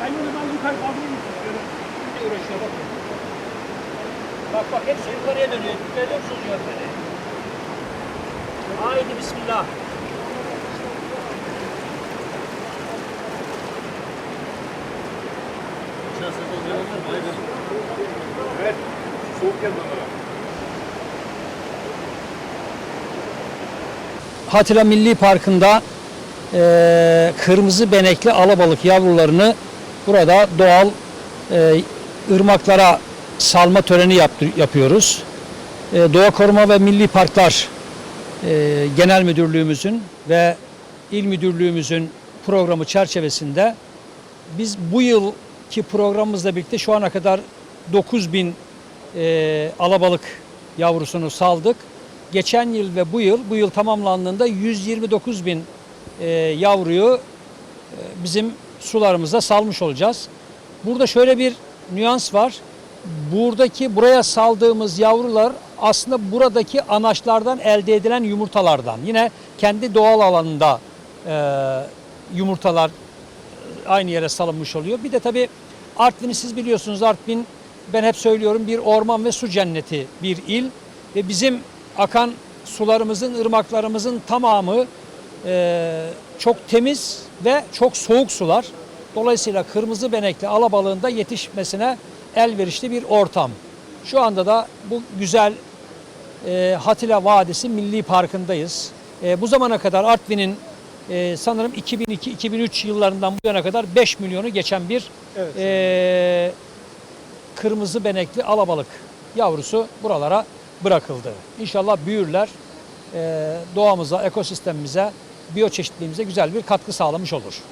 Ben bunu ben yukarı kaldırayım mı? Ne uğraşıyor bak. Bak bak hepsi yukarıya dönüyor. Görüyor musunuz yönleri? Haydi bismillah. Evet. Soğuk geldi onlara. Hatira Milli Parkı'nda eee, kırmızı benekli alabalık yavrularını burada doğal eee, ırmaklara salma töreni yaptı- yapıyoruz. Eee, Doğa Koruma ve Milli Parklar eee, Genel Müdürlüğümüzün ve İl Müdürlüğümüzün programı çerçevesinde biz bu yılki programımızla birlikte şu ana kadar 9000 eee alabalık yavrusunu saldık. Geçen yıl ve bu yıl, bu yıl tamamlandığında 129 bin eee, yavruyu eee, bizim sularımıza salmış olacağız. Burada şöyle bir nüans var. Buradaki buraya saldığımız yavrular aslında buradaki anaçlardan elde edilen yumurtalardan. Yine kendi doğal alanında eee, yumurtalar aynı yere salınmış oluyor. Bir de tabii Artvin'i siz biliyorsunuz Artvin ben hep söylüyorum bir orman ve su cenneti bir il ve bizim akan sularımızın, ırmaklarımızın tamamı eee, çok temiz ve çok soğuk sular. Dolayısıyla kırmızı benekli alabalığında yetişmesine elverişli bir ortam. Şu anda da bu güzel e, Hatila Vadisi Milli Parkı'ndayız. E, bu zamana kadar Artvin'in e, sanırım 2002-2003 yıllarından bu yana kadar 5 milyonu geçen bir Evet. e, kırmızı benekli alabalık yavrusu buralara bırakıldı. İnşallah büyürler, e, doğamıza, ekosistemimize, biyoçeşitliliğimize güzel bir katkı sağlamış olur.